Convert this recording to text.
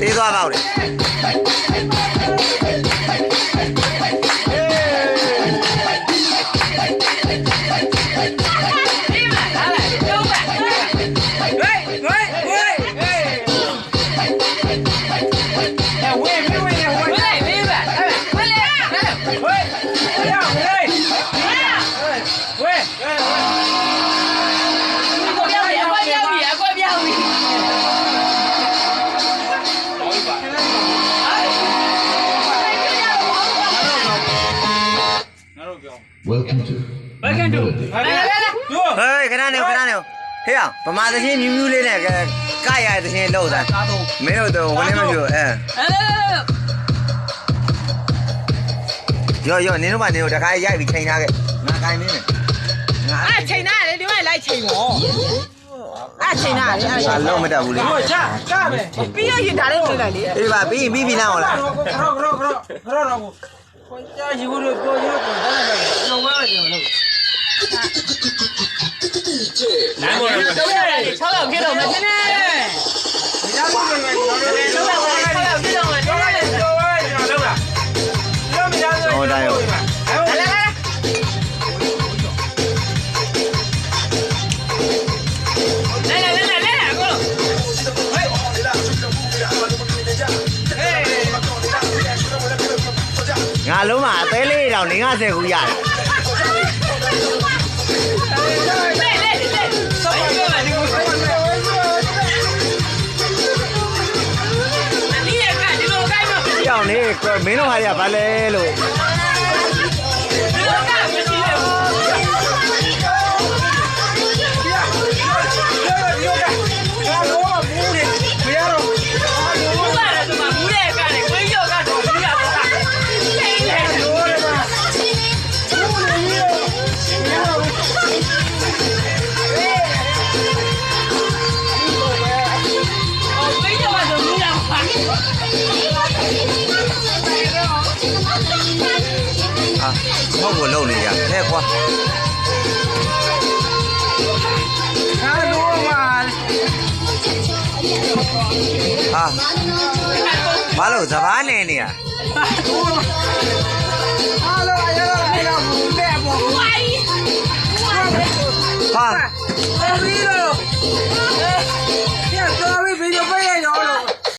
đi ra vào đi Hey! သေးသွားပါဦးလေဟေးခဏနေခဏနေဟေးအောင်ဗမာသချင်းမြူးမြူးလေးနဲ့ကရရသချင်းလို့သားမင်းတို့တော့ဝင်နေမပြောအဲရောရောနင်တို့ကနေတော့တခါရိုက်ပြီးချိန်ထားခဲ့ ငါကိုင်းနေတယ်ငါအဲ့ချိန်နာလေဒီမှာလိုက်ချိန်ပေါ့အဲ့ချိန်နာလေအဲ့ငါလုံးမတတ်ဘူးလေပြီးရရင်ဒါလေးချိန်လိုက်လေအေးပါပြီးပြီးပြီးနားဟုတ်လားတော့ရတယ်6ရောက်ဖြစ်တော့မယ်နည်းနည်း6ရောက်ဖြစ် လုံးမှာအသေးလေးတောင်50ခုရတယ်လေလေလေဆောက်ရပါဒီကိုဒီရကဒီလိုကိုင်းမဒီကြောင်နေမင်းတို့ဟာရဘာလဲလို့ ဟာဟုတ်ကိုလုံနေရဟဲ့ကွာဟာဘာလို့စပားနေနေရ 哇咦！ ဟာ